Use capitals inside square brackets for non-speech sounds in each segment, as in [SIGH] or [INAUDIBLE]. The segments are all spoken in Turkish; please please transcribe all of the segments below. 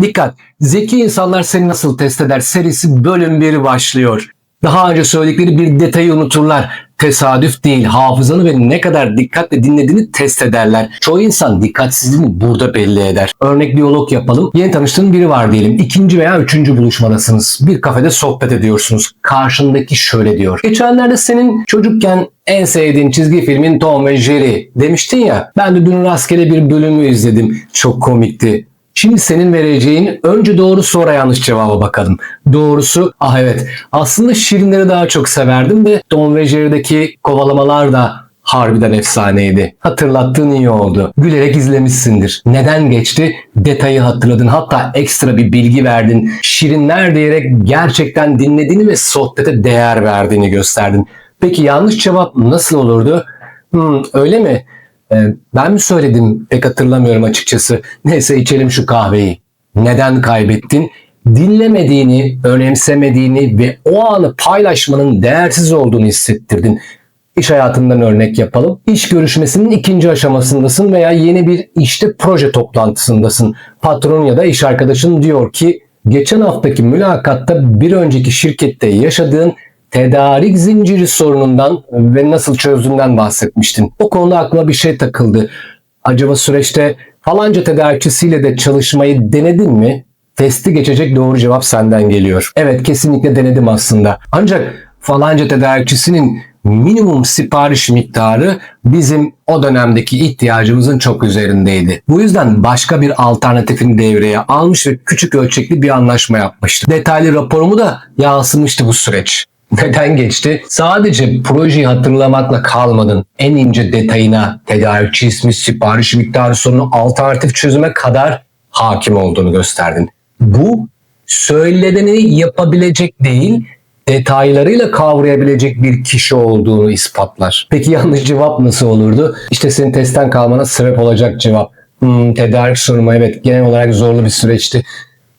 Dikkat! Zeki insanlar seni nasıl test eder serisi bölüm 1 başlıyor. Daha önce söyledikleri bir detayı unuturlar. Tesadüf değil, hafızanı ve ne kadar dikkatle dinlediğini test ederler. Çoğu insan dikkatsizliğini burada belli eder. Örnek diyalog yapalım. Yeni tanıştığın biri var diyelim. İkinci veya üçüncü buluşmadasınız. Bir kafede sohbet ediyorsunuz. Karşındaki şöyle diyor. Geçenlerde senin çocukken en sevdiğin çizgi filmin Tom ve Jerry demiştin ya. Ben de dün rastgele bir bölümü izledim. Çok komikti. Şimdi senin vereceğin önce doğru sonra yanlış cevaba bakalım. Doğrusu ah evet aslında şirinleri daha çok severdim de Tom ve kovalamalar da harbiden efsaneydi. Hatırlattığın iyi oldu. Gülerek izlemişsindir. Neden geçti? Detayı hatırladın. Hatta ekstra bir bilgi verdin. Şirinler diyerek gerçekten dinlediğini ve sohbete değer verdiğini gösterdin. Peki yanlış cevap nasıl olurdu? Hmm, öyle mi? Ee, ben mi söyledim pek hatırlamıyorum açıkçası. Neyse içelim şu kahveyi. Neden kaybettin? Dinlemediğini, önemsemediğini ve o anı paylaşmanın değersiz olduğunu hissettirdin. İş hayatından örnek yapalım. İş görüşmesinin ikinci aşamasındasın veya yeni bir işte proje toplantısındasın. Patron ya da iş arkadaşın diyor ki geçen haftaki mülakatta bir önceki şirkette yaşadığın tedarik zinciri sorunundan ve nasıl çözdüğünden bahsetmiştin. O konuda aklıma bir şey takıldı. Acaba süreçte falanca tedarikçisiyle de çalışmayı denedin mi? Testi geçecek doğru cevap senden geliyor. Evet kesinlikle denedim aslında. Ancak falanca tedarikçisinin minimum sipariş miktarı bizim o dönemdeki ihtiyacımızın çok üzerindeydi. Bu yüzden başka bir alternatifini devreye almış ve küçük ölçekli bir anlaşma yapmıştı. Detaylı raporumu da yansımıştı bu süreç. [LAUGHS] Neden geçti? Sadece projeyi hatırlamakla kalmadın. En ince detayına, tedarikçi ismi, sipariş miktarı sorunu, alternatif çözüme kadar hakim olduğunu gösterdin. Bu söyleneni yapabilecek değil, detaylarıyla kavrayabilecek bir kişi olduğunu ispatlar. Peki yanlış cevap nasıl olurdu? İşte senin testten kalmana sebep olacak cevap. Hmm, tedarik sorumu evet genel olarak zorlu bir süreçti.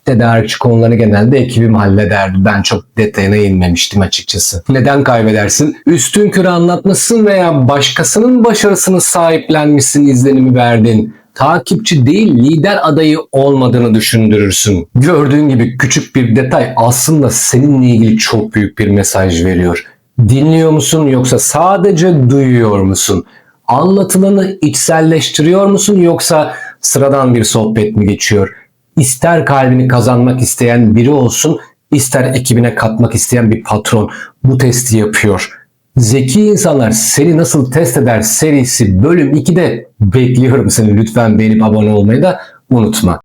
Tedarikçi konularını genelde ekibim hallederdi. Ben çok detayına inmemiştim açıkçası. Neden kaybedersin? Üstün körü anlatmışsın veya başkasının başarısını sahiplenmişsin izlenimi verdin. Takipçi değil lider adayı olmadığını düşündürürsün. Gördüğün gibi küçük bir detay aslında seninle ilgili çok büyük bir mesaj veriyor. Dinliyor musun yoksa sadece duyuyor musun? Anlatılanı içselleştiriyor musun yoksa sıradan bir sohbet mi geçiyor? İster kalbini kazanmak isteyen biri olsun, ister ekibine katmak isteyen bir patron bu testi yapıyor. Zeki insanlar seni nasıl test eder serisi bölüm 2'de bekliyorum seni. Lütfen beğenip abone olmayı da unutma.